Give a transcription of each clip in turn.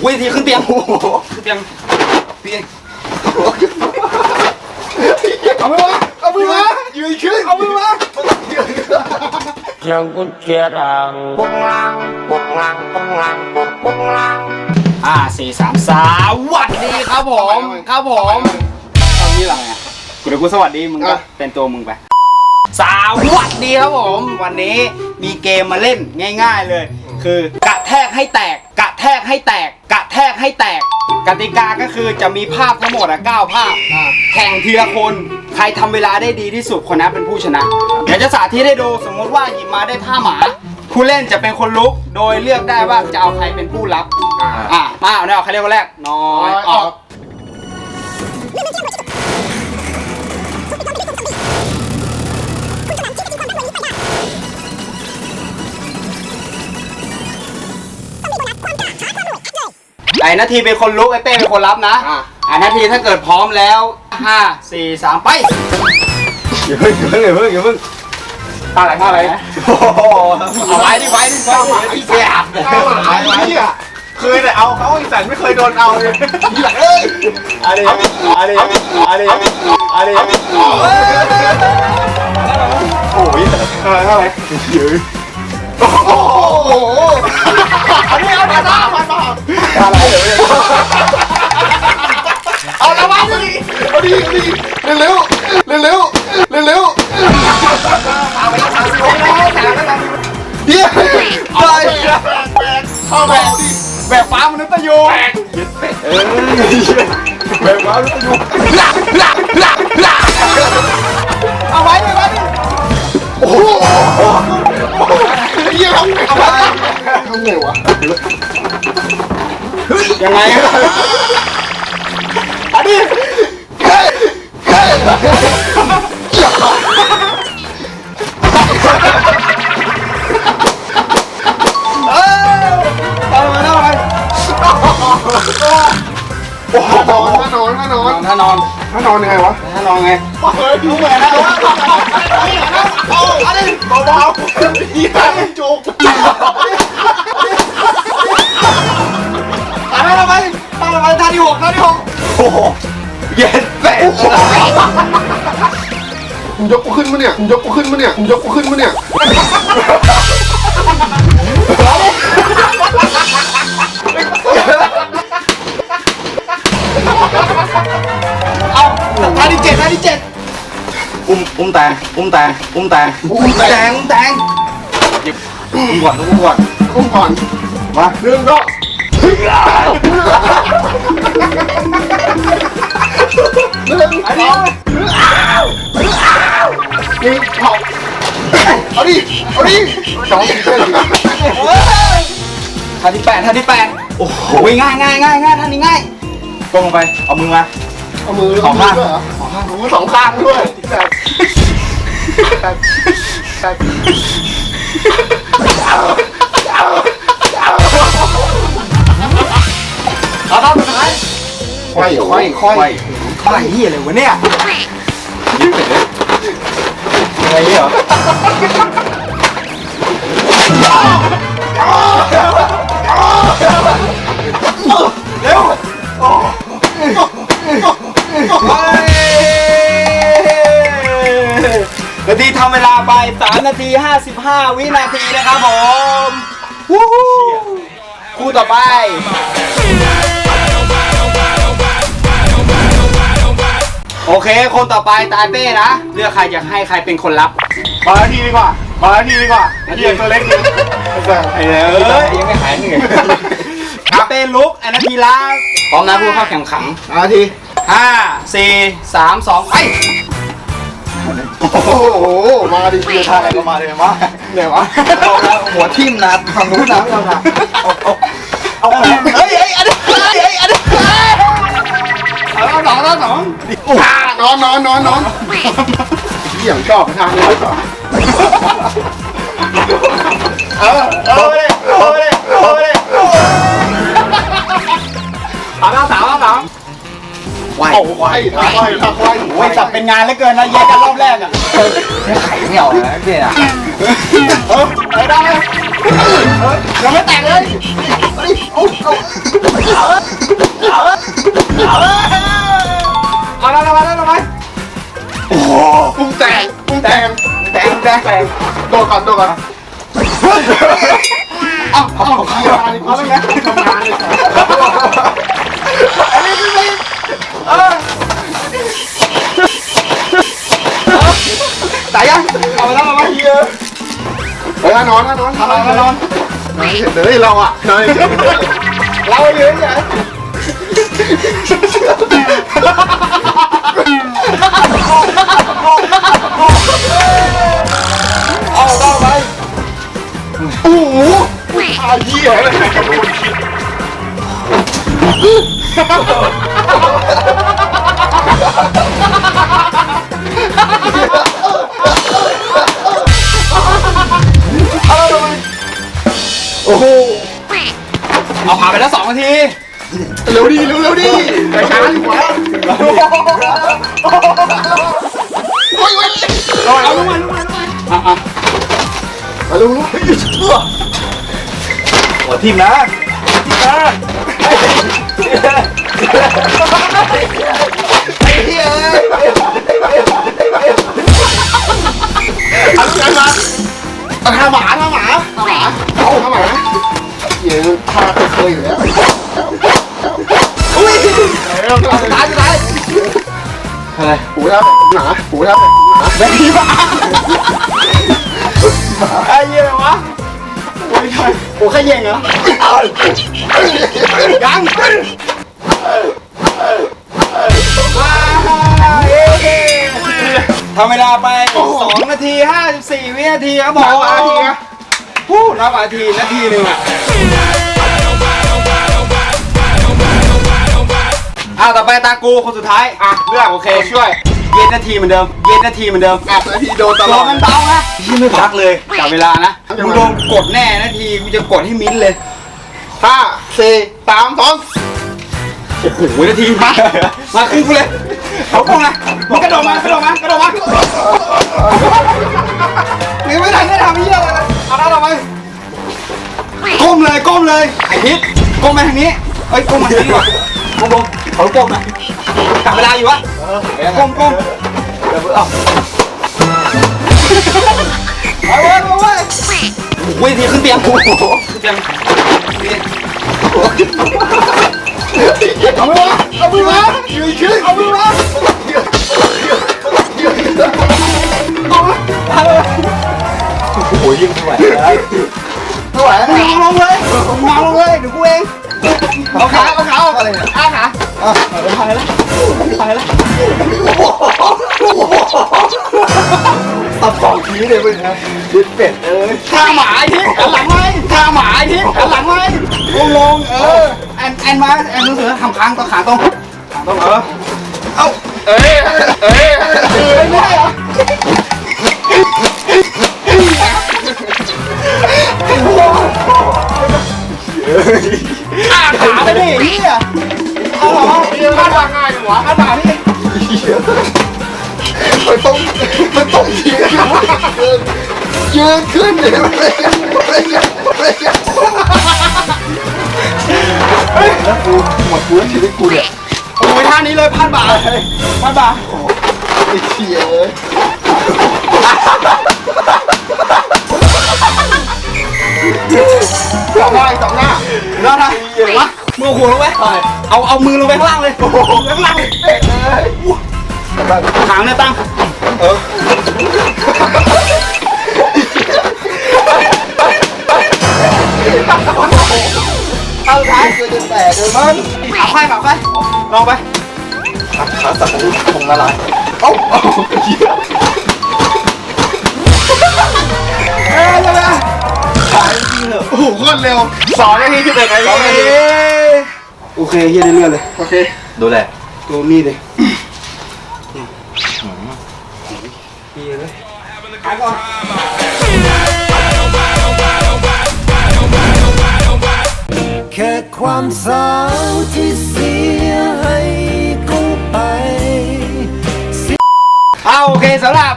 โอ้ยทีขึ้นเตียงโอ้โหขึ้นเตียงเตียงเอามือมาเอามือมายืนขึ้นเอามือมา Yang kucirang Punglang, punglang, punglang, punglang อ่าสี่สามสามสวัสดีครับผมครับผมตอนนี้หลังไงกูเดี๋ยวกูสวัสดีมึงก็เป็นตัวมึงไปสวัสดีครับผม วันนี้มีเกมมาเล่นง่าย ๆเลย คือกระแทกให้แตกกระแทกให้แตก กระแทกให้แตก กติกาก็คือจะมีภาพทั้งหมดอะ9ภาพ แข่งทีละคน ใครทำเวลาได้ดีที่สุดคนนั้นเป็นผู้ชนะ เดี๋ยวจะสาธิตให้ดูสมมติว่าหยิบมาได้ท่าหมา ผู้เล่นจะเป็นคนลุก โดยเลือกได้ว่าจะเอาใครเป็นผู้รับ อ่ามาเอาเนี่ยเอาใครเรียกว่าแรก น้อยออก ไอ้นาทีเป็นคนลุกไอ้เป้เป็นคนรับนะอ่านาทีถ้าเกิดพร้อมแล้วห้าสี่สามไปอย่าเพิ่งอย่าเพิ่งอย่าเพิ่งอย่าเพิ่งท่าอะไรท่าอะไรโอ้โหเอาไว้ดิไว้ดิไว้ดิไอ้เสียบเอาไอ้เหี้ยเคยแต่เอาเขาอีสันไม่เคยโดนเอาเลยทีหลังเอ้ยอะไรอะไรอะไรอะไรโอ้ยอะไรอะไรยืนโอ้โห อันนี้เอาหน้าตามันมาอะไรเอาละวะดิเอาดิเอาดิเร็วเร็วเร็วเร็วเร็วเดี๋ยวได้เข้าไปดิแบบฟ้ามนุษย์ตะยูเออแบบว่ารู้อยู่หลักหลักหลักหลักเอาไว้ดิไว้โอ้โหเยี่ยมทำไม ทำไงวะยังไงอันนี้เฮ้ยเฮ้ยเอามาเอามาโอ้โหถ้านอนถ้านอนถ้านอน ถ้านอนยังไงวะถ้านอนไงเฮ้ยดูเหมือนนะเอาอันนี้เบาๆยี่ห้อจุกเอาไปเอาไปเอาไปท่าที่หกท่าที่หกโอ้โหเย็นเป็ดมึงยกกูขึ้นมาเนี่ยมึงยกกูขึ้นมาเนี่ยมึงยกกูขึ้นมาเนี่ย แตงอุ้มแตงอุ้มแตงอุ้มแตงอุ้มแตงอุ้มก่อนอุ้มก่อนอุ้มก่อนมาเรื่องก็อันนี้นี่เอาเอาดิเอาดิน้องเต้นท่าที่แปดท่าที่แปดโอ้โหง่ายง่ายง่ายง่ายท่านี้ง่ายก้มลงไปเอามือมาเอามือสองข้างด้วยเหรอเอามือสองข้างด้วย เอาท่าสุดท้ายค่อยค่อยค่อยท่าเหี้ยอะไรวะเนี่ยยิ้มเป็ดเลยอะไรเงี้ยเหรอ นาที 55 วินาทีนะครับผมวู้ฮู้คู่ต่อไป โอเค คนต่อไปตายเป้นะ เลือกใครจะให้ใครเป็นคนรับ มานาทีดีกว่า มานาทีดีกว่าเหี้ยตัวเล็กนี่ไอ้เอ้ยยังไม่หายเหนื่อยอาเป้ลุกอันนาทีละพร้อมนะผู้เข้าแข่งขันมานาทีห้าสี่สามสองไป โอ้โห มาดิเชียร์ไทยก็มาเลยมาไหนวะเอาแล้วหัวทิ่มนะทางนู้นนะเรานะเอาเอาเฮ้ยเฮ้ยอันนี้เฮ้ยเฮ้ยอันนี้เอาสองแล้วสองนอนนอนนอนนอนเหี้ยชอบทางนี้ก่อนเออเอาเลยเอ ไหวโอ้ควายทางควายทางควายโอ้ยจับเป็นงานเหลือเกินนะแยกกันรอบแรกอะไข่ไม่เอาเลยนะพี่อะเออได้ยังไม่แตกเลยเฮ้ยเอาเอาเอาแล้วเอาแล้วเอาแล้วโอ้โหปุ้งแตงปุ้งแตงแตกแตกแตกโดดก่อนโดดก่อนเอาเอาเอาเอาเอาเอาแล้วไงทำงานเลยอันนี้คือเออ ตายยังเอาไปแล้วเอาไปเฮ้ยนอนนอนทำอะไรมานอนนอนเฉยเลยเราอะนอนเฉยเราอยู่เฉยเอาต่อไปโอ้โหอาเหี้ยเลย โอ้โหเอาผ่านไปแล้วสองนาที เร็วดิเร็วเร็วดิแต่ช้าดีกว่าโอ้ยโอ้ยเอาลูกมันลูกมันอะอะมาเร็วเร็วหัวทิมนะไอ้ เหี้ยเอาลูกมาเอาทาหมาทาหมาทาหมาเอาทาหมาเยทาเคยอยู่แล้วอุ้ยเร็วสุดท้ายสุดท้ายอะไรหูทับหนาหูทับหนาแบบนี้ปะไอ้เหี้ยวะโอ้ยใช่ โอ้แค่เย็งเหรอ ยังทำเวลาไป 2 นาที 54 วินาทีครับผมสานาทีนะพูดนับนาทีนาทีหนึ่งอะอะต่อไปตากูคนสุดท้าย อะเลือกโอเคช่วย เย็นนาทีเหมือนเดิม เย็นนาทีเหมือนเดิมแอบนาทีโดนตลรออดมันเบานะพี่ไม่พักเลยจับเวลานะมึงโดนกดแน่นาทีกูจะกดให้มิ้นเลยห้าสี่สามสองโอ้โหนาทีมามาขึ้นกูเลยเขาคงนะมันกระโดดมากระโดดมากระโดดมามึงไม่ทันได้ทำเหี้ยอะไรเลยเอาแล้วเราไปก้มเลยก้มเลยไอ้พิษก้มไปทางนี้เอ้ยก้มมาทางนี้ดีกว่าก้มลงเขาก้มนะจับเวลาอยู่วะ ก้มก้มเดี๋ยวเอาเอาเว้ยเอาเว้ยโอ้ยทีขึ้นเตียงโอ้โหขึ้นเตียงเอามือมาเอามือมายืนขึ้นเอามือมาโอ้ยยิ่งไม่ไหวแล้วไม่ไหวแล้วมองลงเลยมองลงเลยเดี๋ยวกูเองเอาขาเอาขาอะไรเนี่ยอาขา ตายแล้วตายแล้วตัดสองทีเลยเว้ยนะดิดเป็ดเอ้ยท่าหมาไอ้ทิศหันหลังไหมท่าหมาไอ้ทิศหันหลังไหมลงลงเออแอนแอนมาแอนรู้สึกว่าทำค้างต้องขาตรงขาตรงเออเอาเอ้ยเอ้ย ยืนขึ้นเลยแล้วกูหมดกูแล้วชีวิตกูเนี่ยโอ้ยท่านี้เลยพันบาทพันบาทไอ้เชี่ยเลยสองหน้าสองหน้าเนาะนะเดี๋ยววะมือหัวลงไปเอาเอามือลงไปข้างล่างเลยข้างล่างเลยเป็ดเลยหางเนี่ยตั้งเออ ท้ายคือจะแตกเลยมั้งขาควายขาควายลองไปขาสัตว์คงละลายเอ้าเอ้าเหี้ยเอ้ยเลยโอ้โหโคตรเร็วสองนาทีสิบเอ็ดนาทีโอเคเฮียได้เลื่อนเลยโอเคดูแลตัวนี้เลยเฮียเลยขายก่อน ค่ความเศร้าที่เสียให้กูไป เอาโอเคสำหรับ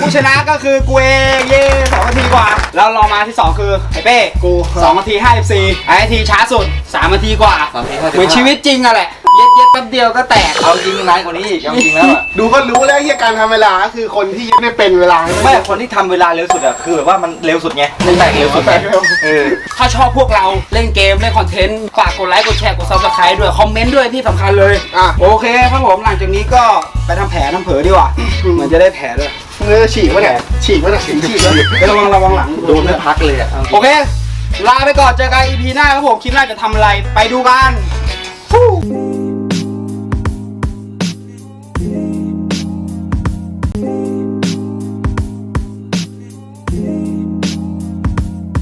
ผู้ชนะก็คือกูเองเย่สองนาทีกว่า แล้วรอมาที่ 2 คือไอ้เป้กูสองนาทีห้าสิบสี่ไอ้ทีช้าสุดสามนาทีกว่าสามนาทีห้าสิบเหมือนชีวิตจริงอะแหละเย็ดเย็ดแป๊บเดียวก็แตก เอาจริงนานกว่านี้อีกเอาจริงแล้วอะดูก็รู้แล้วเฮียการทำเวลาคือคนที่ยึดไม่เป็นเวลาไม่ คนที่ทำเวลาเร็วสุดอะคือแบบว่ามันเร็วสุดไงมันแตกเร็วสุดไงแต่เร็วเออ ถ้าชอบพวกเราเล่นเกม เล่นคอนเทนต์ ฝากกดไลค์ กดแชร์ กดซับสไครต์ด้วย คอมเมนต์ด้วยที่สำคัญเลย อะโอเคครับผมหลังจากนี้ก็ไปทำแผลทำเผลอดีกว่า เหมือนจะได้แผลด้วยเนื้อฉีกวะเนี่ยฉีกวะเนี่ยฉีกฉีกวะไประวังระวังหลัง โดนไม่พักเลยอะโอเค ลาไปก่อน เจอกัน EP หน้าครับผม คลิปหน้าจะทำอะไร ไปดูกันไ